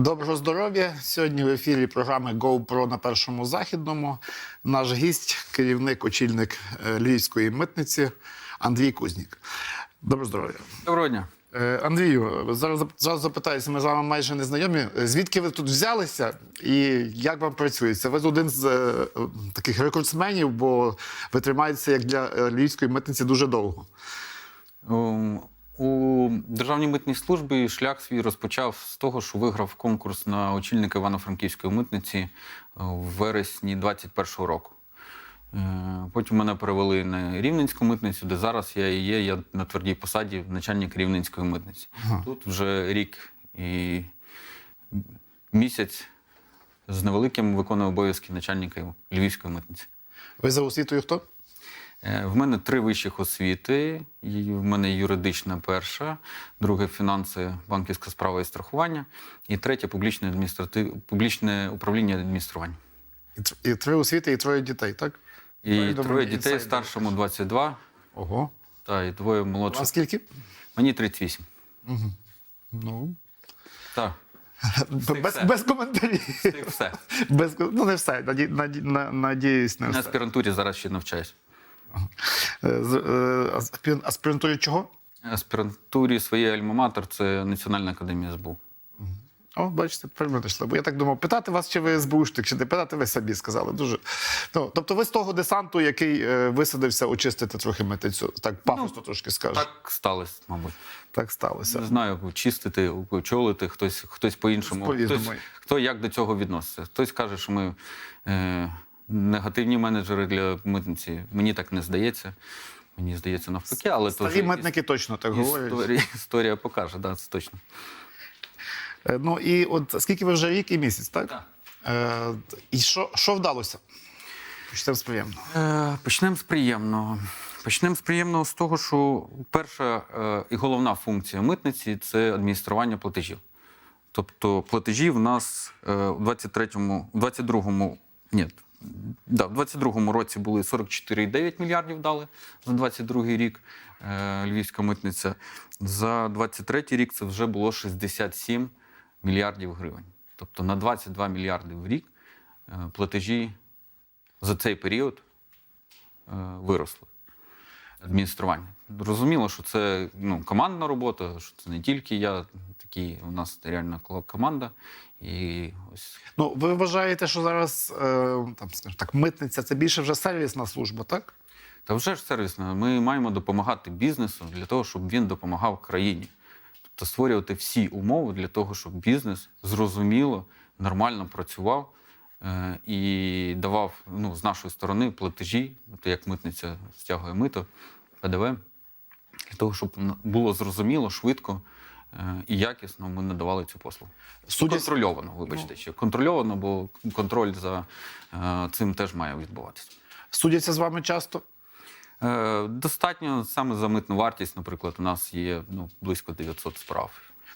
Доброго здоров'я! Сьогодні в ефірі програми GoPro на першому західному. Наш гість, керівник, очільник е, Львівської митниці Андрій Кузнік. Доброго здоров'я. Доброго дня. Е, Андрію, зараз, зараз запитаюся, ми з вами майже не знайомі. Звідки ви тут взялися і як вам працюється? Ви один з е, таких рекордсменів, бо ви тримаєтеся як для е, Львівської митниці дуже довго. У Державній митній службі шлях свій розпочав з того, що виграв конкурс на очільника Івано-Франківської митниці е, в вересні 2021 року. Е, Потім мене перевели на Рівненську митницю, де зараз я і є я на твердій посаді начальник Рівненської митниці. Тут вже рік і місяць з невеликим виконую обов'язки начальника Львівської митниці. Ви за освітою хто? Е, В мене три вищих освіти. І В мене юридична перша, друге фінанси, банківська справа і страхування, і третє публічне адміністратив... публічне управління адміністрування. І, тр- і три освіти, і троє дітей, так? І Повідомлення троє дітей, старшому 22, Ого. та і двоє А скільки? Мені 38. Ну, Так, без, все. без коментарів. все. Без, ну, не все. Наді, наді, на, надіюсь, не На все. аспірантурі зараз ще навчаюсь. Е, е, аспір- Аспірантурі чого? Аспірантурі своєї альма-матер це Національна академія СБУ. О, бачите, тепер ми дійшли. Бо я так думав, питати вас, чи ви СБУшник, чи не питати, ви собі сказали. Дуже. Ну, тобто ви з того десанту, який е, висадився очистити трохи митицю. Так пафосно трошки скажу. Так. Так сталося, мабуть. Так сталося. Не знаю, чистити, очолити, хтось, хтось по-іншому. Хтось, хто як до цього відноситься. Хтось каже, що ми е, негативні менеджери для митниці. Мені так не здається. Мені здається навпаки, але то Старі вже митники точно так говорять. історія, історія покаже, да, це точно. Е, Ну і от скільки ви вже рік і місяць, так? Так. Е, і що, що вдалося? Почнемо з приємного. Е, почнемо з приємного. Почнемо з приємного з того, що перша е, і головна функція митниці це адміністрування платежів. Тобто платежі в нас е, у 23-му, 22-му, ні, да, в 22-му році були 44,9 мільярдів дали за 22-й рік е, Львівська митниця. За 23-й рік це вже було 67 мільярдів гривень. Тобто на 22 мільярди в рік е, платежі за цей період е, виросли. Адміністрування. Розуміло, що це ну, командна робота, що це не тільки я, такі у нас реально команда. І ось Ну, ви вважаєте, що зараз е, там, скажімо так, митниця це більше вже сервісна служба, так? та вже ж сервісно. Ми маємо допомагати бізнесу для того, щоб він допомагав країні. Тобто створювати всі умови для того, щоб бізнес зрозуміло, нормально працював е, і давав ну, з нашої сторони платежі, от як митниця стягує мито, ПДВ, для того, щоб було зрозуміло, швидко і якісно ми надавали цю послугу. Судя з- Контрольовано, вибачте, ще контрольовано, бо контроль за е, цим теж має відбуватися. Судяться з вами часто? Е, Достатньо саме за митну вартість, наприклад, у нас є ну, близько 900 справ.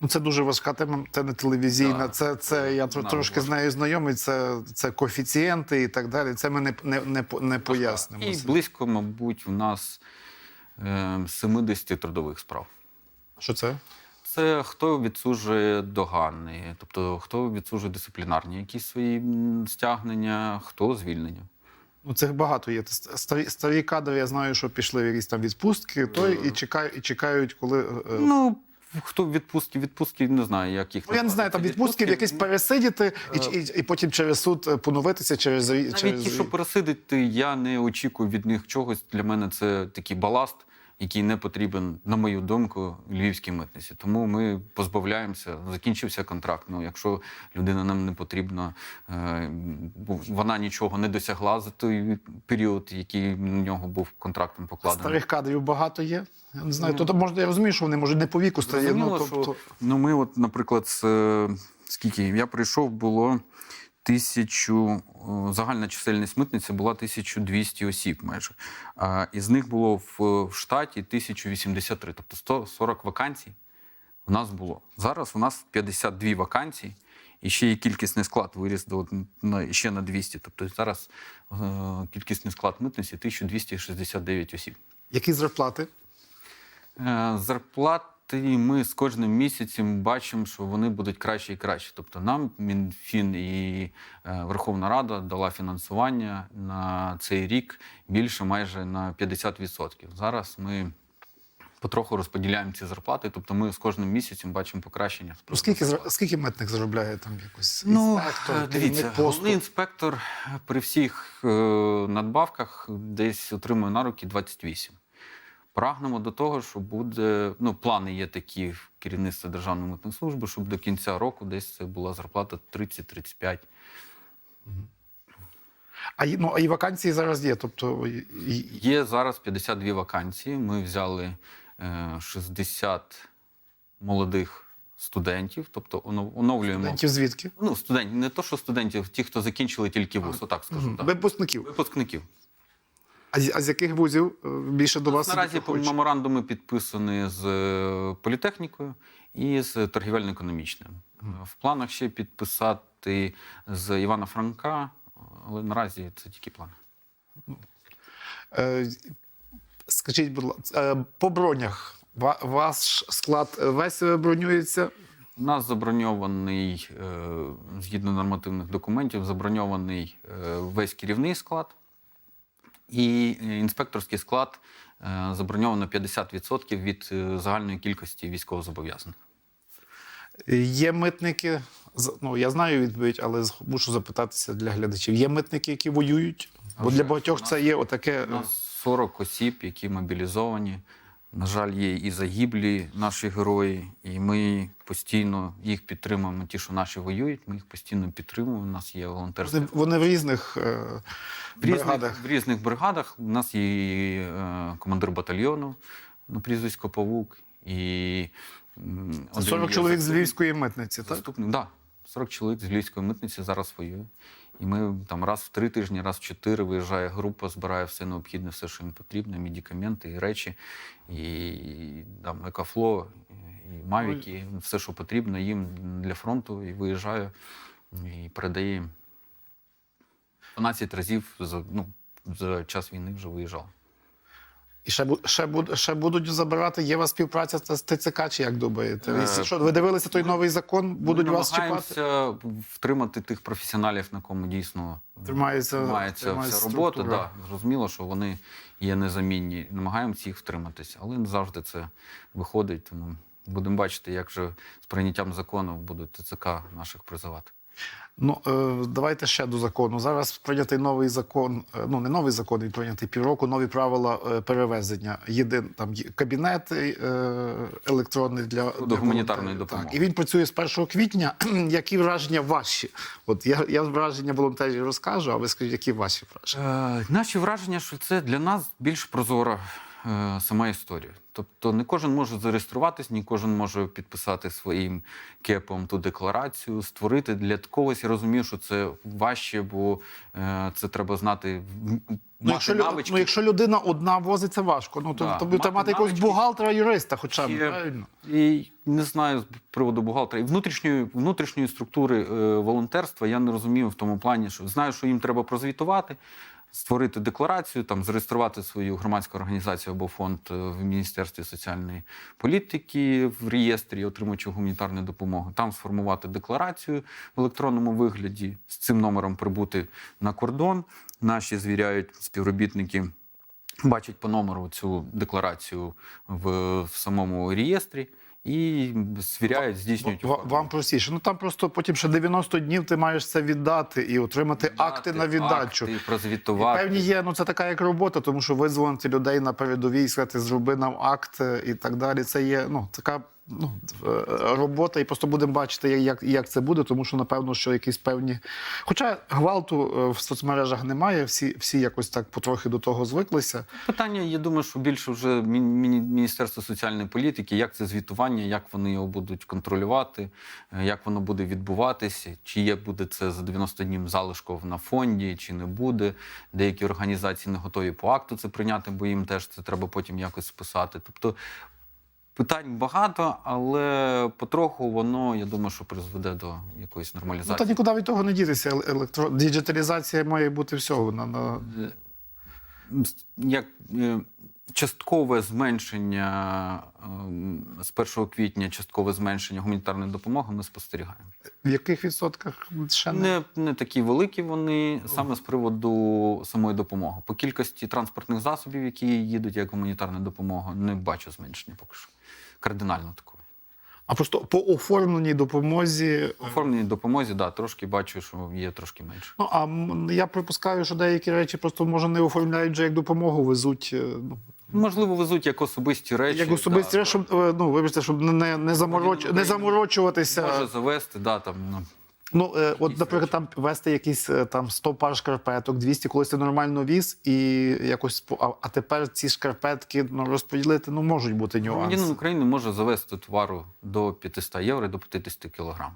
Ну, це дуже важка тема, це не телевізійна. Да. Це, це я Вона трошки з нею знайомий. Це, це коефіцієнти і так далі. Це ми не, не, не, не пояснимо. І близько, мабуть, у нас е, 70 трудових справ. Що це? Це хто відсуджує догани, тобто хто відсуджує дисциплінарні якісь свої стягнення, хто звільнення. Ну, цих багато є. Старі, старі кадри, я знаю, що пішли в якісь там відпустки, той і чекають, і чекають, коли. е, Ну, хто відпустки, відпустки не знаю, як їх Ну, я не знаю, там назвати. відпустки, якісь пересидіти і, і, і потім через суд е, поновитися через Навіть через ті, що пересидити, я не очікую від них чогось. Для мене це такий баласт, який не потрібен, на мою думку, львівській митниці. Тому ми позбавляємося. Закінчився контракт. Ну, якщо людина нам не потрібна, е, вона нічого не досягла за той період, який на нього був контрактом покладений. старих кадрів багато є. Я не знаю. То, можна я розумію, що вони може не по віку стає. Ну, тобто, ну, ми, от, наприклад, з, е, скільки я прийшов, було тисячу, загальна чисельність митниці була 1200 осіб майже. Із них було в, штаті 1083, тобто 140 вакансій у нас було. Зараз у нас 52 вакансії, і ще є кількісний склад виріс до ще на 200. Тобто зараз е, кількісний склад митниці 1269 осіб. які зарплати? Е, Зарплати і ми з кожним місяцем бачимо, що вони будуть краще і краще. Тобто нам Мінфін і е, Верховна Рада дала фінансування на цей рік більше майже на 50%. Зараз ми потроху розподіляємо ці зарплати, тобто ми з кожним місяцем бачимо покращення. Ну, скільки, скільки митник заробляє там якось Ну, інспектор, дивіться, головний інспектор при всіх е, надбавках десь отримує на руки 28. Прагнемо до того, що буде. Ну, плани є такі в керівництва Державної митної служби, щоб до кінця року десь це була зарплата 30-35. А, ну, а і вакансії зараз є. Тобто і- Є зараз 52 вакансії. Ми взяли е, 60 молодих студентів, тобто оновлюємо. студентів звідки? Ну, студентів, не то, що студентів, ті, хто закінчили тільки вуз, отак скажу. Мгм. Так. Випускників. Випускників. А, з- а з яких вузів е, більше до вас? Наразі хочуть? меморандуми підписані з е, політехнікою і з торгівельно-економічним. В планах ще підписати з Івана Франка, але наразі це тільки плани. Е, Скажіть, будь ласка, по бронях ва- ваш склад весь бронюється? У нас заброньований, згідно нормативних документів, заброньований весь керівний склад, і е, інспекторський склад е, заброньовано 50% від е, загальної кількості військовозобов'язаних. Є митники, ну я знаю відповідь, але мушу запитатися для глядачів. Є митники, які воюють? Бо для багатьох нас- це є отаке. У нас 40 осіб, які мобілізовані. На жаль, є і загиблі наші герої, і ми постійно їх підтримуємо. Ті, що наші воюють, ми їх постійно підтримуємо. У нас є волонтерські Вони, в різних е, в різних, бригадах. в різних бригадах. У нас є е, командир батальйону на прізвисько Павук, і Це 40 є чоловік з Львівської митниці, так? Заступник, да. 40 чоловік з Львівської митниці зараз воює. І ми там раз в три тижні, раз в чотири виїжджає група, збирає все необхідне, все, що їм потрібно, медикаменти і речі, і там екофло, і мавіки, все, що потрібно їм для фронту, і виїжджає і передає їм. 12 разів за, ну, за час війни вже виїжджав. І ще, ще, ще будуть забирати. Є у вас співпраця з ТЦК, чи як думаєте? Ви, Е, що, ви дивилися той новий закон? Будуть Ми вас чіпати? втримати тих професіоналів, на кому дійсно Тримається, тримається тримається вся робота. Да. Зрозуміло, що вони є незамінні. Намагаємося їх втриматися, але не завжди це виходить. Тому будемо бачити, як же з прийняттям закону будуть ТЦК наших призивати. Ну е, давайте ще до закону. Зараз прийнятий новий закон. е, Ну не новий закон, він прийнятий півроку. Нові правила е, перевезення. Єдин там кабінет електронний для, для гуманітарної допомоги. Так. І він працює з 1 квітня. Які враження ваші? От я, я враження волонтерів розкажу, а ви скажіть, які ваші враження? Е, наші враження, що це для нас більш прозора е, сама історія. Тобто не кожен може зареєструватись, не кожен може підписати своїм кепом ту декларацію, створити для когось. Я розумію, що це важче, бо е, це треба знати Ну якщо, навички. ну, якщо людина одна возиться важко, ну то, Да, то будете мати мати якогось бухгалтера, юриста, хоча б правильно. І не знаю з приводу бухгалтера. І внутрішньої, внутрішньої структури е, волонтерства я не розумію в тому плані, що знаю, що їм треба прозвітувати, створити декларацію, там зареєструвати свою громадську організацію або фонд е, в Міністерстві соціальної політики в реєстрі, отримуючи гуманітарну допомогу, там сформувати декларацію в електронному вигляді, з цим номером прибути на кордон. Наші звіряють співробітники бачать по номеру цю декларацію в, в самому реєстрі і звіряють, здійснюють. вам. Вам простіше. Ну там просто потім ще 90 днів ти маєш це віддати і отримати акти на віддачу. Акти, І. Певні є, ну це така як робота, тому що визвонити людей на передовій, сказати, зроби нам акт е, і так далі. Це є ну така ну, е, робота, і просто будемо бачити, як, як це буде, тому що напевно, що якісь певні. Хоча гвалту е, в соцмережах немає, всі, всі якось так потрохи до того звиклися. Питання, я думаю, що більше вже Міністерство соціальної політики, як це звітування, як вони його будуть контролювати, е, як воно буде відбуватися, чи є буде це за 90 днів залишков на фонді, чи не буде. Деякі організації не готові по акту це прийняти, бо їм теж це треба потім якось списати. Тобто питань багато, але потроху воно, я думаю, що призведе до якоїсь Ну нормалізації. та нікуди від того не дітися. Електро... Діджиталізація має бути всього. На, на... як е, часткове зменшення з 1 квітня, часткове зменшення гуманітарної допомоги ми спостерігаємо. В яких відсотках ще не? Не, не такі великі вони саме з приводу самої допомоги. По кількості транспортних засобів, які їдуть як гуманітарна допомога, не бачу зменшення поки що. Кардинально такою. А просто по оформленій допомозі. Оформленій допомозі, да, трошки бачу, що є трошки менше. Ну, а я припускаю, що деякі речі просто може не оформляють вже як допомогу, везуть е, ну, Можливо, везуть як особисті речі. як особисті да, речі, щоб е, ну, вибачте, щоб не, не, не, замороч... не заморочуватися. Може завести, да, там, ну, Ну, е, от, наприклад, там вести якісь е, там 100 пар шкарпеток, 200 колись ти нормально віз, і якось по- а, а тепер ці шкарпетки ну, розподілити, ну можуть бути нюанси. громадянин України може завести товару до 500 євро, до 50 кілограм.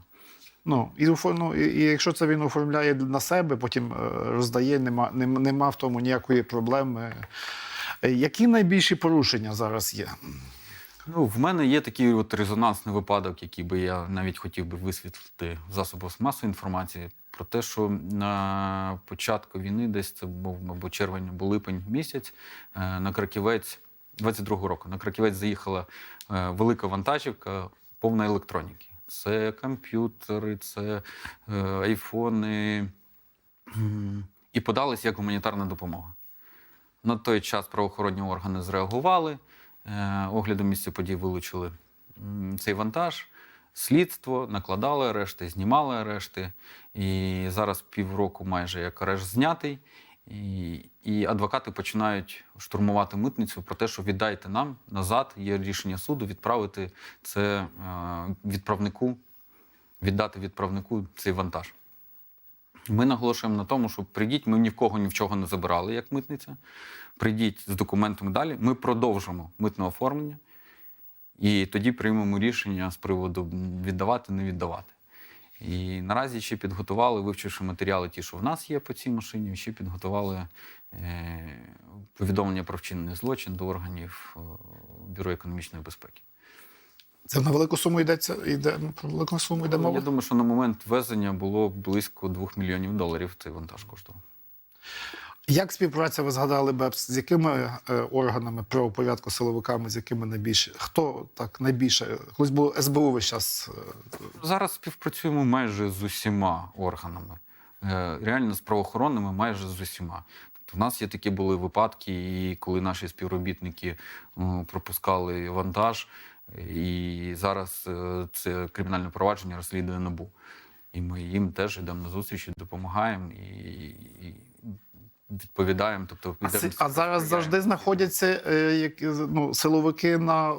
Ну, і, офо- ну, і, і якщо це він оформляє на себе, потім е, роздає, нема, нема, нема в тому ніякої проблеми. Е, Які найбільші порушення зараз є? Ну, в мене є такий от резонансний випадок, який би я навіть хотів би висвітлити в засобах масової інформації. Про те, що на початку війни, десь це був, мабуть, червень або липень місяць, е, на Краківець 22-го року на Краківець заїхала е, велика вантажівка, повна електроніки. Це комп'ютери, це е, айфони. І подались як гуманітарна допомога. На той час правоохоронні органи зреагували, е, оглядом місця подій вилучили цей вантаж. Слідство накладали арешти, знімали арешти. І зараз півроку майже як арешт знятий. І, і адвокати починають штурмувати митницю про те, що віддайте нам назад. Є рішення суду відправити це е, відправнику, віддати відправнику цей вантаж. Ми наголошуємо на тому, що прийдіть, ми ні в кого ні в чого не забирали, як митниця. Прийдіть з документами далі. Ми продовжимо митне оформлення, і тоді приймемо рішення з приводу віддавати, не віддавати. І наразі ще підготували, вивчивши матеріали, ті, що в нас є по цій машині, ще підготували е, повідомлення про вчинений злочин до органів е, Бюро економічної безпеки. Це на велику суму йдеться, йде ну, про велику суму йде мова? Я думаю, що на момент ввезення було близько 2 мільйонів доларів цей вантаж коштував. Як співпраця ви згадали БЕПС? З якими е, органами правопорядку, силовиками, з якими найбільше? Хто так найбільше? Колись було СБУ весь час. е, Зараз співпрацюємо майже з усіма органами. Е, Реально з правоохоронними майже з усіма. Тобто в нас є такі були випадки, і коли наші співробітники пропускали вантаж, і зараз е, це кримінальне провадження розслідує НАБУ. І ми їм теж йдемо на зустріч, і допомагаємо і, і відповідаємо. Тобто, А, йдемо а зараз завжди знаходяться е, які, ну, силовики на е,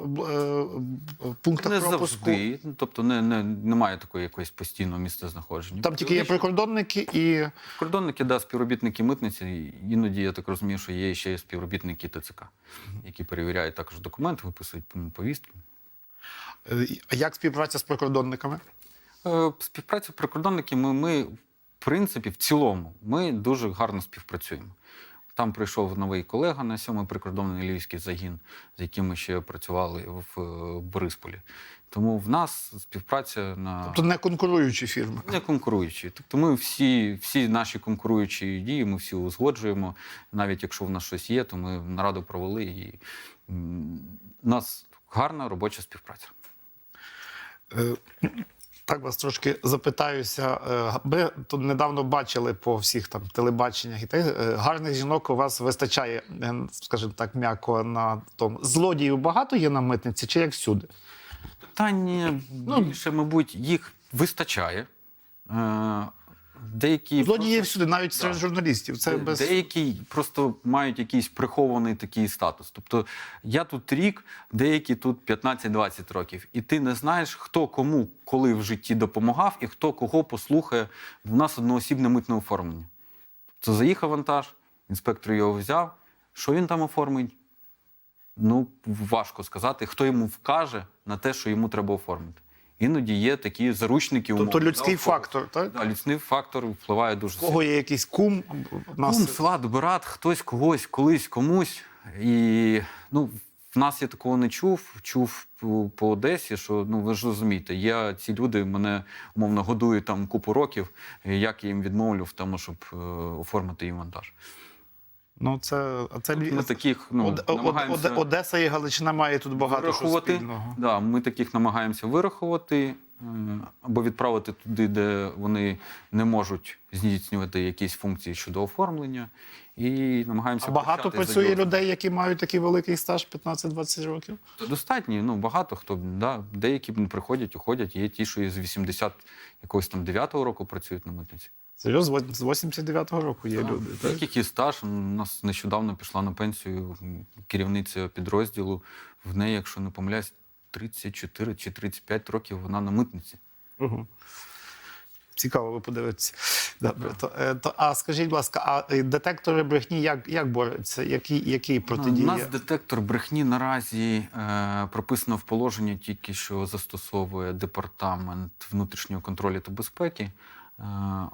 пунктах не пропуску. завжди. Ну, Тобто не, не, немає такої якоїсь постійного місця знаходження. Там тільки є прикордонники і Кордонники, да, співробітники митниці. Іноді я так розумію, що є ще співробітники ТЦК, які перевіряють також документи, виписують повістки. Е, а як співпраця з прикордонниками? Е, Співпраця прикордонниками ми, в принципі, в цілому, ми дуже гарно співпрацюємо. Там прийшов новий колега на сьомий прикордонний львівський загін, з яким ми ще працювали в е, Борисполі. Тому в нас співпраця на Тобто не конкуруючі фірми. Не конкуруючі. Тобто ми всі, всі наші конкуруючі дії, ми всі узгоджуємо. Навіть якщо в нас щось є, то ми нараду провели і нас гарна робоча співпраця. Е, Так вас трошки запитаюся. Е, Ми тут недавно бачили по всіх там телебаченнях і те, е, гарних жінок у вас вистачає, скажімо так, м'яко на тому. Злодіїв багато є на митниці, чи як всюди? Питання Ну, більше, мабуть, їх вистачає. Деякі Злодії є всюди, навіть серед Да. журналістів. Це Де- без Деякі просто мають якийсь прихований такий статус. Тобто я тут рік, деякі тут 15-20 років, і ти не знаєш, хто кому коли в житті допомагав і хто кого послухає. В нас одноосібне митне оформлення. Тобто заїхав вантаж, інспектор його взяв. Що він там оформить? Ну, важко сказати, хто йому вкаже на те, що йому треба оформити. Іноді є такі заручники умови. тобто людський да, фактор, так? Да, людський фактор впливає дуже У кого є якийсь кум, нас Кум, сват, брат, хтось когось, колись комусь. І ну, в нас я такого не чув. Чув по, Одесі, що ну ви ж розумієте, є ці люди мене умовно годують там купу років. Як я їм відмовлю в тому, щоб е, оформити їм вантаж? Ну, це, це Ми таких ну, Од- намагаємося Одеса і Галичина мають тут багато що спільного. Да, ми таких намагаємося вирахувати е, або відправити туди, де вони не можуть здійснювати якісь функції щодо оформлення. І намагаємося А багато працює людей, які мають такий великий стаж 15-20 років? Достатньо, ну багато хто да, деякі приходять, уходять. Є ті, що із 80 якогось там 9-го року працюють на митниці. Серйозно, з 89-го року є люди. Так? Який стаж у нас нещодавно пішла на пенсію керівниця підрозділу. В неї, якщо не помиляюсь, 34 чи 35 років вона на митниці. Угу. Цікаво, ви подивитися. Добре. То, е, то, а скажіть, будь ласка, а е, детектори брехні як, як борються? Які, які У нас детектор брехні наразі е, прописано в положенні тільки що застосовує департамент внутрішнього контролю та безпеки. Е,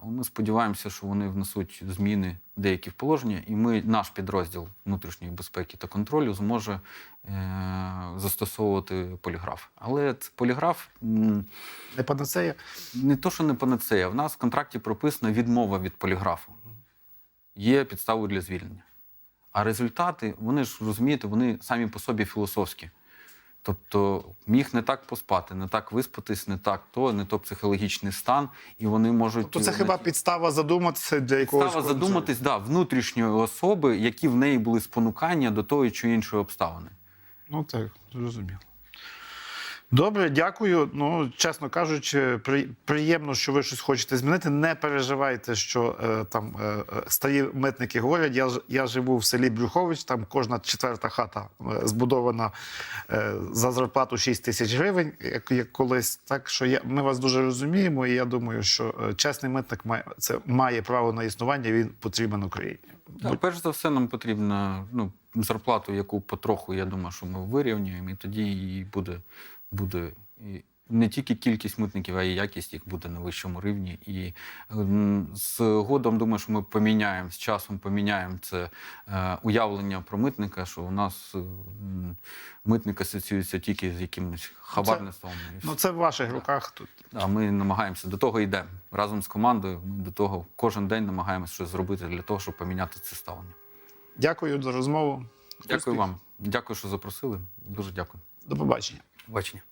ми сподіваємося, що вони внесуть зміни деякі в положення, і ми, наш підрозділ внутрішньої безпеки та контролю зможе е, застосовувати поліграф. Але поліграф Не панацея? не то, що не панацея. В нас в контракті прописана відмова від поліграфу. Є підставою для звільнення. А результати, вони ж розумієте, вони самі по собі філософські. Тобто міг не так поспати, не так виспатись, не так то, не то психологічний стан, і вони можуть. То це хіба підстава задуматися для якогось Підстава задуматись да, внутрішньої особи, які в неї були спонукання до тої чи іншої обставини. Ну так, зрозуміло. Добре, дякую. Ну, чесно кажучи, при, приємно, що ви щось хочете змінити. Не переживайте, що е, там е, е, старі митники говорять. Я, я живу в селі Брюхович, там кожна четверта хата е, збудована е, за зарплату 6 тисяч гривень, як, як колись. Так що я, ми вас дуже розуміємо, і я думаю, що е, чесний митник має, це, має право на існування, він потрібен Україні. Так, перш за все, нам потрібно ну, зарплату, яку потроху, я думаю, що ми вирівнюємо, і тоді і буде, буде не тільки кількість митників, а й якість їх буде на вищому рівні. І м, з думаю, що ми поміняємо, з часом поміняємо це е, уявлення про митника, що у нас е, митник асоціюється тільки з якимось хабарництвом. і все. Ну це в ваших руках тут. А ми намагаємося до того йдемо разом з командою. Ми до того кожен день намагаємося щось зробити для того, щоб поміняти це ставлення. Дякую за розмову. Дякую Успіхів. вам. Дякую, що запросили. Дуже дякую. До побачення. Бачення.